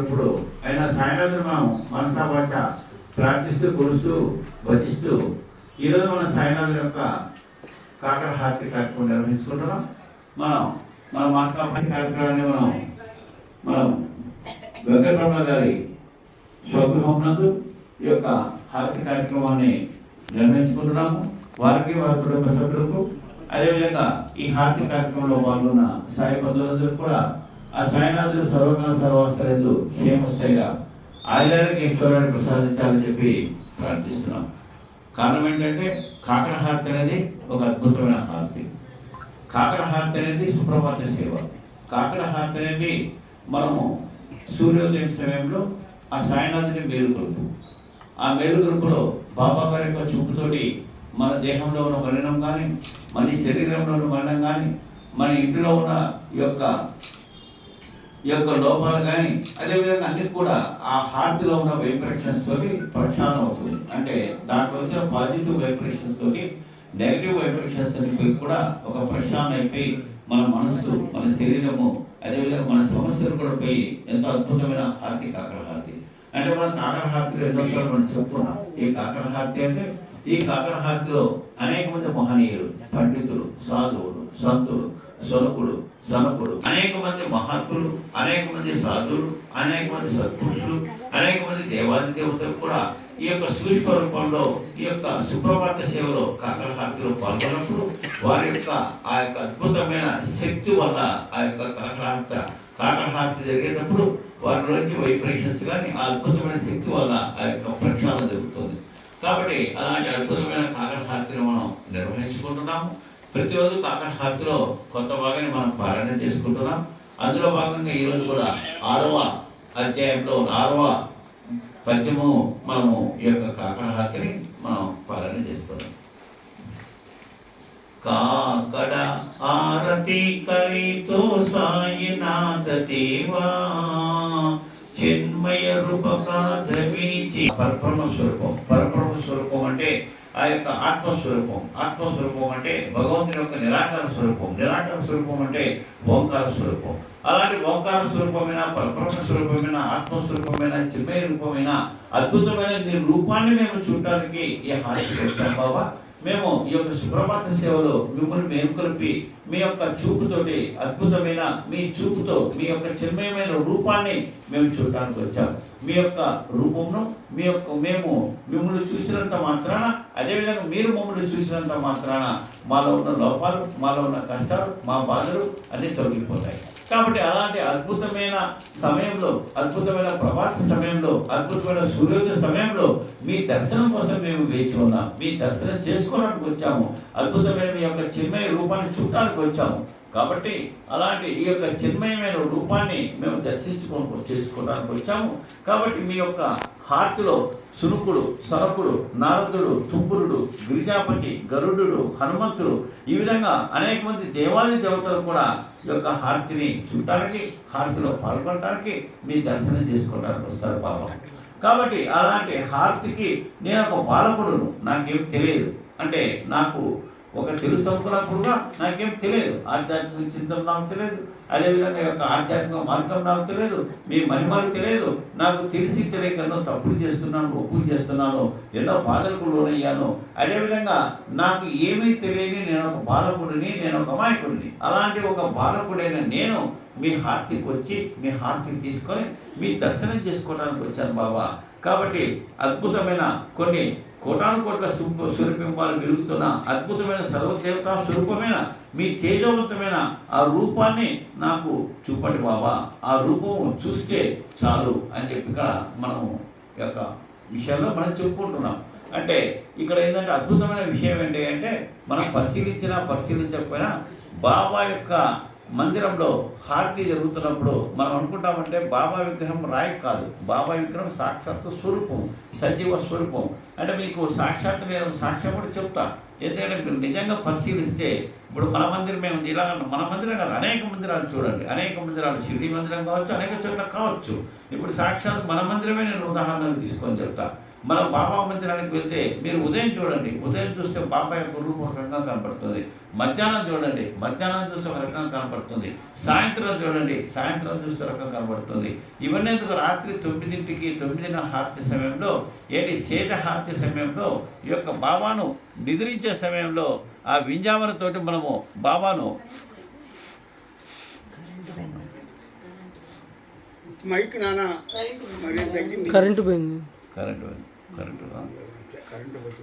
ఇప్పుడు ఆయన సాయంత్రం మనం మనసా వాచ ప్రార్థిస్తూ కొలుస్తూ భజిస్తూ ఈరోజు మన సాయినాథుని యొక్క కాకర హారతి కార్యక్రమం నిర్వహించుకుంటున్నాం. మనం మన మాట్లాడే కార్యక్రమాన్ని మనం మనం వెంకటరమణ గారి స్వగృహం నందు ఈ యొక్క హారతి కార్యక్రమాన్ని నిర్వహించుకుంటున్నాము. వారికి వారి కుటుంబ సభ్యులకు. అదేవిధంగా ఈ హారతి కార్యక్రమంలో పాల్గొన్న సాయి బంధువులందరూ కూడా ఆ సాయినాథుడు సర్వకాల సర్వాస్తలేదు క్షేమస్థైర్య ఆయురానికి ఈశ్వరాన్ని ప్రసాదించాలని చెప్పి ప్రార్థిస్తున్నాం. కారణం ఏంటంటే కాకడ హారతి అనేది ఒక అద్భుతమైన హారతి. కాకడ హారతి అనేది సుప్రభాత సేవ. కాకడ హారతి అనేది మనము సూర్యోదయం సమయంలో ఆ సాయనాథుని మేలుకొలుపు. ఆ మేలుకొలుపులో బాబా గారి యొక్క చూపుతోటి మన దేహంలో ఉన్న మరణం కానీ మన శరీరంలో ఉన్న మరణం కానీ మన ఇంటిలో ఉన్న యొక్క ఈ యొక్క లోపాలు కానీ అదేవిధంగా అన్ని కూడా ఆ హార్ట్లో ఉన్న వైబ్రేషన్స్ తోటి ప్రక్షాళన అవుతుంది. అంటే దాంట్లో వచ్చిన పాజిటివ్ వైబ్రేషన్స్ తోటి నెగిటివ్ వైబ్రేషన్స్ అనేవి కూడా ఒక ప్రక్షాళన అయిపోయి మన మనస్సు మన శరీరము అదేవిధంగా మన సమస్యలు కూడా పోయి ఎంతో అద్భుతమైన హారతి కాకర హారతి అంటే మనం కాకర హారతిలో ఎన్నో మనం చెప్తున్నాం ఈ కాకర హారతి అంటే ఈ కాకర హారతిలో అనేక మంది మహనీయులు పండితులు సాధువులు సంతులు సొనకుడు సనకుడు. అనేక మంది మహాత్ములు అనేక మంది సాధులు అనేక మంది సత్పురుషులు అనేక మంది దేవాది దేవతలు కూడా ఈ యొక్క సూక్ష్మ రూపంలో ఈ యొక్క సుప్రభాత సేవలో కాకరహారతిలో పాల్గొన్నప్పుడు వారి యొక్క ఆ యొక్క అద్భుతమైన శక్తి వల్ల ఆ యొక్క కాకరహారత కాకరహారతి జరిగేటప్పుడు వారిలోంచి వైబ్రేషన్స్ కానీ ఆ అద్భుతమైన శక్తి వల్ల ఆ యొక్క ప్రక్షాళన జరుగుతుంది. కాబట్టి అలాంటి అద్భుతమైన కాకరహారతిని మనం నిర్వహించుకుంటున్నాము. ప్రతిరోజు కాకరహారతిలో కొత్త భాగాన్ని మనం పారాయణ చేసుకుంటున్నాం. అందులో భాగంగా ఈరోజు కూడా ఆరవ అధ్యాయంలో ఆరవ పద్యము మనము ఈ యొక్క కాకడ కాకరహారతిని మనం పాలన చేసుకున్నాం కాకడ ఆరతి కరితో సాయినాథ దేవా చిన్మయ రూపకాధవీచి పరబ్రహ్మ స్వరూపం. పరబ్రహ్మ స్వరూపం అంటే ఆ యొక్క ఆత్మస్వరూపం. ఆత్మస్వరూపం అంటే భగవంతుని యొక్క నిరాకార స్వరూపం. నిరాకార స్వరూపం అంటే ఓంకార స్వరూపం. అలాంటి ఓంకార స్వరూపమైన పరబ్రహ్మ స్వరూపమైన ఆత్మస్వరూపమైన చిన్మయ రూపమైన అద్భుతమైన రూపాన్ని మేము చూడటానికి ఈ హాస్యం వచ్చాం బాబా. మేము ఈ యొక్క సుప్రభాత సేవలో మిమ్మల్ని మేము కలిపి మీ యొక్క చూపుతోటి అద్భుతమైన మీ చూపుతో మీ యొక్క చిన్మయమైన రూపాన్ని మేము చూడటానికి వచ్చాం. మీ యొక్క రూపమును మీ యొక్క మేము మిమ్మల్ని చూసినంత మాత్రాన అదేవిధంగా మీరు మమ్మల్ని చూసినంత మాత్రాన మాలో ఉన్న లోపాలు మాలో ఉన్న కష్టాలు మా బాధలు అన్నీ తొలగిపోతాయి. కాబట్టి అలాంటి అద్భుతమైన సమయంలో అద్భుతమైన ప్రభాత సమయంలో అద్భుతమైన సూర్యోదయ సమయంలో మీ దర్శనం కోసం మేము వేచి ఉన్నాం. మీ దర్శనం చేసుకోవడానికి వచ్చాము. అద్భుతమైన మీ యొక్క చిన్మయ రూపాన్ని చూడడానికి వచ్చాము. కాబట్టి అలాంటి ఈ యొక్క చిన్మయమైన రూపాన్ని మేము దర్శించుకొని చేసుకోవడానికి వచ్చాము. కాబట్టి మీ యొక్క హార్ట్లో సునుకుడు సనకుడు నారదుడు తుంపురుడు గిరిజాపతి గరుడు హనుమంతుడు ఈ విధంగా అనేక మంది దేవాలయ దేవతలు కూడా ఈ యొక్క హారతిని చూడటానికి హారతిలో పాల్గొనడానికి మీ దర్శనం చేసుకోవడానికి వస్తారు బాబా కాబట్టి అలాంటి హారతికి నేను ఒక బాలకుడును నాకేం తెలియదు. అంటే నాకు ఒక తెలుసు అనుకున్నప్పుడుగా నాకేం తెలియదు. ఆధ్యాత్మిక చింతన నాకు తెలియదు. అదేవిధంగా యొక్క ఆధ్యాత్మిక మార్గం నాకు తెలియదు. మీ మహిమలు తెలియదు. నాకు తెలిసి తెలియక తప్పులు చేస్తున్నాను ఒప్పులు చేస్తున్నాను ఎన్నో బాధలకు లోనయ్యాను. అదేవిధంగా నాకు ఏమీ తెలియని నేను ఒక బాలకుడిని నేను ఒక అమాయకుడిని. అలాంటి ఒక బాలకుడైన నేను మీ హార్తికి వచ్చి మీ హార్తికి తీసుకొని మీ దర్శనం చేసుకోవడానికి వచ్చాను బాబా కాబట్టి అద్భుతమైన కొన్ని కోటాను కోట్ల స్వరూప స్వరూపింపాలు వెలుగుతున్న అద్భుతమైన సర్వదేవతా స్వరూపమైన మీ తేజవంతమైన ఆ రూపాన్ని నాకు చూపండి బాబా. ఆ రూపము చూస్తే చాలు అని చెప్పి ఇక్కడ మనము యొక్క విషయంలో మనం చెప్పుకుంటున్నాం. అంటే ఇక్కడ ఏంటంటే అద్భుతమైన విషయం ఏంటి అంటే మనం పరిశీలించినా పరిశీలించకపోయినా బాబా యొక్క మందిరంలో హారతి జరుగుతున్నప్పుడు మనం అనుకుంటామంటే బాబా విగ్రహం రాయి కాదు. బాబా విగ్రహం సాక్షాత్తు స్వరూపం సజీవ స్వరూపం. అంటే మీకు సాక్షాత్తు నేను సాక్ష్యం కూడా చెప్తా. ఎందుకంటే మీరు నిజంగా పరిశీలిస్తే ఇప్పుడు మన మందిరమే ఉంది. ఇలా మన మందిరం కాదు. అనేక మందిరాలు చూడండి. అనేక మందిరాలు షిరిడి మందిరం కావచ్చు అనేక చోట్ల కావచ్చు. ఇప్పుడు సాక్షాత్ మన మందిరమే నేను ఉదాహరణకు తీసుకొని చెప్తాను మన బాబా మందిరానికి వెళ్తే మీరు ఉదయం చూడండి. ఉదయం చూస్తే బాబా యొక్క రూపం రకంగా కనపడుతుంది. మధ్యాహ్నం చూడండి. మధ్యాహ్నం చూస్తే ఒక రకంగా కనపడుతుంది. సాయంత్రం చూడండి. సాయంత్రం చూస్తే రకంగా కనపడుతుంది. ఇవన్నీ ఎందుకు? రాత్రి తొమ్మిదింటికి తొమ్మిదిన్నర హారతి సమయంలో ఏంటి శేష హారతి సమయంలో ఈ యొక్క బాబాను నిద్రించే సమయంలో ఆ వింజామరతోటి మనము బాబాను మైక్ తగ్గింది. కరెంటు పోయింది. కరెంటు పోతుంది.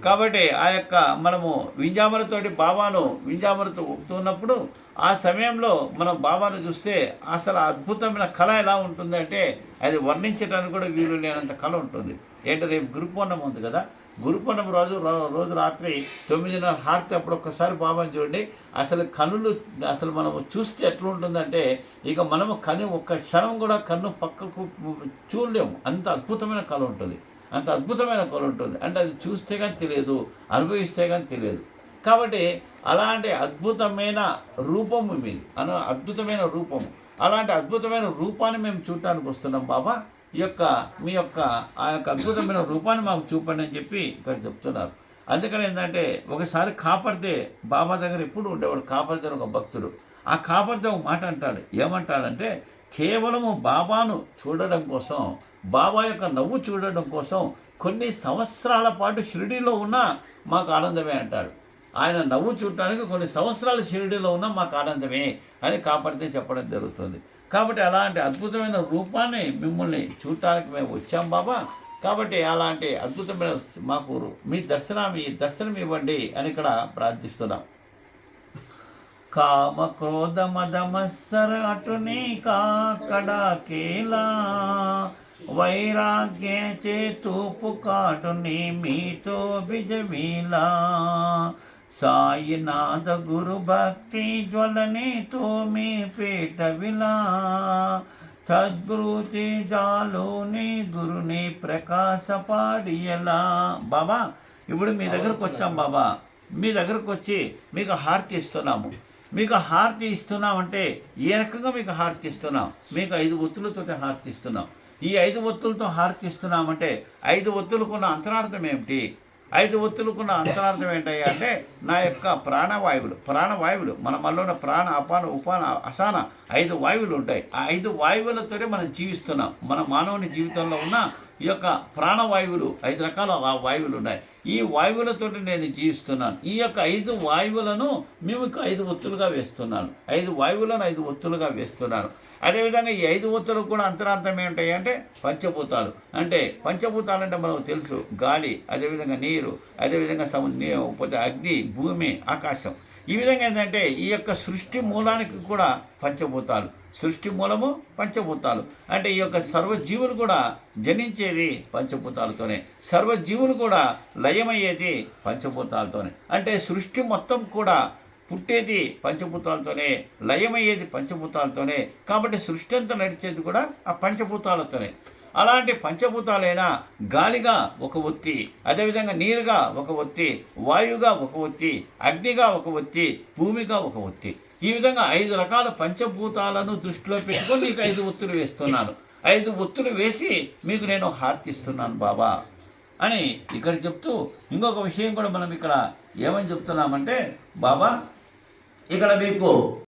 కాబట్టి ఆ యొక్క మనము వింజామరతోటి బాబాను వింజామరతో ఊపుతున్నప్పుడు ఆ సమయంలో మనం బాబాను చూస్తే అసలు అద్భుతమైన కళ ఎలా ఉంటుందంటే అది వర్ణించడానికి కూడా వీలు లేనంత కళ ఉంటుంది. ఏంటంటే రేపు గురు పౌర్ణమి ఉంది కదా. గురు పౌర్ణమి రోజు రోజు రాత్రి తొమ్మిదిన్నర హారతి అప్పుడు ఒక్కసారి బాబాని చూడండి. అసలు కన్నులు అసలు మనము చూస్తే ఎట్లా ఉంటుందంటే ఇక మనము కన్ను ఒక్క క్షణం కూడా కన్ను పక్కకు చూడలేము. అంత అద్భుతమైన కళ ఉంటుంది. అంత అద్భుతమైన కళ ఉంటుంది. అంటే అది చూస్తే కానీ తెలియదు అనుభవిస్తే కానీ తెలియదు. కాబట్టి అలాంటి అద్భుతమైన రూపము మీది. అను అద్భుతమైన రూపము అలాంటి అద్భుతమైన రూపాన్ని మేము చూడటానికి వస్తున్నాం బాబా. ఈ యొక్క మీ యొక్క ఆ యొక్క అద్భుతమైన రూపాన్ని మాకు చూపండి అని చెప్పి ఇక్కడ చెప్తున్నారు. అందుకని ఏంటంటే ఒకసారి కాపర్దే బాబా దగ్గర ఎప్పుడు ఉండేవాడు? కాపర్దే అని ఒక భక్తుడు. ఆ కాపర్దే ఒక మాట అంటాడు. ఏమంటాడంటే కేవలము బాబాను చూడడం కోసం బాబా యొక్క నవ్వు చూడడం కోసం కొన్ని సంవత్సరాల పాటు షిరిడీలో ఉన్నా మాకు ఆనందమే అంటాడు ఆయన నవ్వు చూడటానికి కొన్ని సంవత్సరాలు షిరిడీలో ఉన్నా మాకు ఆనందమే అని కాపాడితే చెప్పడం జరుగుతుంది. కాబట్టి అలాంటి అద్భుతమైన రూపాన్ని మిమ్మల్ని చూడటానికి మేము వచ్చాం బాబా. కాబట్టి అలాంటి అద్భుతమైన మాకు మీ దర్శనం దర్శనం ఇవ్వండి అని ఇక్కడ ప్రార్థిస్తున్నాం. కామ క్రోధ మద మత్సర అటుని వైరాగ్య చేతూపు కాటుని మీతో బిజమీలా. సాయినాథ గురు భక్తి జ్వలని తోమి పేట విలా. సద్గురుతి జాలోని గురుని ప్రకాశ పాడియలా. బాబా ఇప్పుడు మీ దగ్గరకు వచ్చాం బాబా. మీ దగ్గరకు వచ్చి మీకు హార్ట్ ఇస్తున్నాము. మీకు హార్ట్ ఇస్తున్నామంటే ఏ రకంగా మీకు హార్ట్ ఇస్తున్నాం? మీకు ఐదు ఒత్తులతో హార్ట్ ఇస్తున్నాం. ఈ ఐదు ఒత్తులతో హార్ట్ ఇస్తున్నామంటే ఐదు ఒత్తులకున్న అంతరార్థం ఏమిటి? ఐదు ఒత్తులకున్న అంతరార్థం ఏంటయ్యా అంటే నా యొక్క ప్రాణవాయువులు ప్రాణవాయువులు. మన మనలోన ప్రాణ అపాన ఉపాన అసాన ఐదు వాయువులు ఉంటాయి. ఆ ఐదు వాయువులతోనే మనం జీవిస్తున్నాం. మన మానవుని జీవితంలో ఉన్న ఈ యొక్క ప్రాణవాయువులు ఐదు రకాల వాయువులు ఉన్నాయి. ఈ వాయువులతో నేను జీవిస్తున్నాను. ఈ యొక్క ఐదు వాయువులను మేము ఐదు ఒత్తులుగా వేస్తున్నాను. ఐదు వాయువులను ఐదు ఒత్తులుగా వేస్తున్నాను. అదేవిధంగా ఈ ఐదు ఒత్తులకు కూడా అంతరార్థం ఏమిటాయి అంటే పంచభూతాలు. అంటే పంచభూతాలు అంటే మనకు తెలుసు గాలి అదేవిధంగా నీరు అదేవిధంగా సము పోతే అగ్ని భూమి ఆకాశం. ఈ విధంగా ఏంటంటే ఈ యొక్క సృష్టి మూలానికి కూడా పంచభూతాలు. సృష్టి మూలము పంచభూతాలు. అంటే ఈ యొక్క సర్వజీవులు కూడా జనించేది పంచభూతాలతోనే. సర్వజీవులు కూడా లయమయ్యేది పంచభూతాలతోనే. అంటే సృష్టి మొత్తం కూడా పుట్టేది పంచభూతాలతోనే లయమయ్యేది పంచభూతాలతోనే. కాబట్టి సృష్టి అంతా నడిచేది కూడా ఆ పంచభూతాలతోనే. అలాంటి పంచభూతాలైన గాలిగా ఒక ఒత్తి అదేవిధంగా నీరుగా ఒక ఒత్తి వాయువుగా ఒక ఒత్తి అగ్నిగా ఒక ఒత్తి భూమిగా ఒక ఒత్తి. ఈ విధంగా ఐదు రకాల పంచభూతాలను దృష్టిలో పెట్టుకొని మీకు ఐదు ఒత్తులు వేస్తున్నాను. ఐదు ఒత్తులు వేసి మీకు నేను హార్తిస్తున్నాను బాబా అని ఇక్కడ చెప్తూ ఇంకొక విషయం కూడా మనం ఇక్కడ ఏమని చెప్తున్నామంటే బాబా ఇక్కడ మీకు